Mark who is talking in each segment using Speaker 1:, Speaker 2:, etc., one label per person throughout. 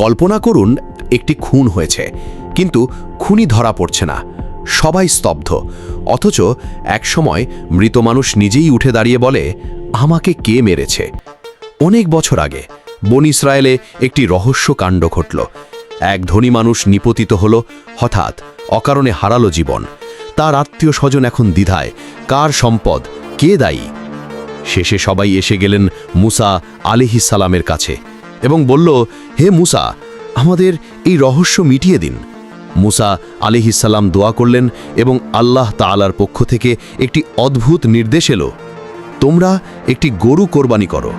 Speaker 1: কল্পনা করুন, একটি খুন হয়েছে। কিন্তু খুনি ধরা পড়ছে না। সবাই স্তব্ধ। অথচ একসময় মৃত মানুষ নিজেই উঠে দাঁড়িয়ে বলে, আমাকে কে মেরেছে? অনেক বছর আগে বন ইসরায়েলে একটি রহস্য কাণ্ড ঘটল। এক ধনী মানুষ নিপতিত হল, হঠাৎ অকারণে হারালো জীবন। তার আত্মীয় স্বজন এখন দ্বিধায়, কার সম্পদ? কে দায়ী? শেষে সবাই এসে গেলেন মুসা আলিহিস সালামের কাছে। এবং বলল, হে মুসা, আমাদের এই রহস্য মিটিয়ে দিন। মুসা আলিহিসাল্লাম দোয়া করলেন এবং আল্লাহ তাআলার পক্ষ থেকে একটি অদ্ভুত নির্দেশ এলো, তোমরা একটি গরু কোরবানি করো।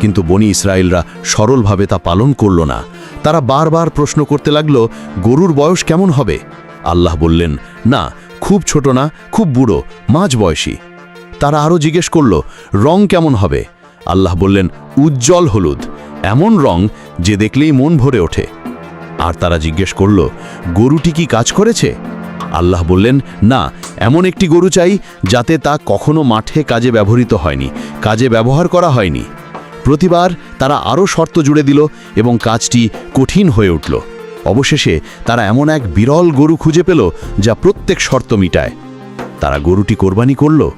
Speaker 1: কিন্তু বনি ইসরায়েলরা সরলভাবে তা পালন করল না। তারা বারবার প্রশ্ন করতে লাগল, গরুর বয়স কেমন হবে? আল্লাহ বললেন, না, খুব ছোট না, খুব বুড়ো, মাঝ বয়সী। তারা আরও জিজ্ঞেস করল, রং কেমন হবে? আল্লাহ বললেন, উজ্জ্বল হলুদ। এমন রং যে দেখলেই মন ভরে ওঠে। আর তারা জিজ্ঞেস করল, গরুটি কি কাজ করেছে? আল্লাহ বললেন, না, এমন একটি গরু চাই যাতে তা কখনো মাঠে কাজে ব্যবহৃত হয়নি, কাজে ব্যবহার করা হয়নি। প্রতিবার তারা আরও শর্ত জুড়ে দিল এবং কাজটি কঠিন হয়ে উঠল। অবশেষে তারা এমন এক বিরল গরু খুঁজে পেল যা প্রত্যেক শর্ত মিটায়। তারা গরুটি কোরবানি করল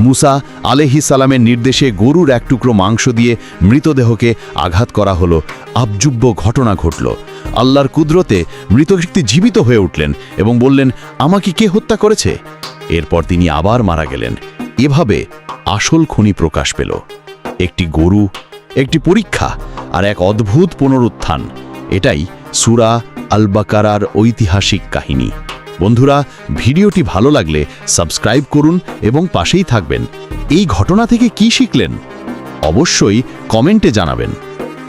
Speaker 1: মুসা আলেহি সালামের নির্দেশে গরুর এক টুকরো মাংস দিয়ে মৃতদেহকে আঘাত করা হলো। আবজুব্য ঘটনা ঘটল। আল্লাহর কুদরতে মৃত ব্যক্তি জীবিত হয়ে উঠলেন এবং বললেন, আমাকে কে হত্যা করেছে? এরপর তিনি আবার মারা গেলেন। এভাবে আসল খনি প্রকাশ পেল। একটি গরু, একটি পরীক্ষা আর এক অদ্ভুত পুনরুত্থান। এটাই সুরা আল বাকারার ঐতিহাসিক কাহিনী। বন্ধুরা, ভিডিওটি ভালো লাগলে সাবস্ক্রাইব করুন এবং পাশেই থাকবেন। এই ঘটনা থেকে কি শিখলেন? অবশ্যই কমেন্টে জানাবেন।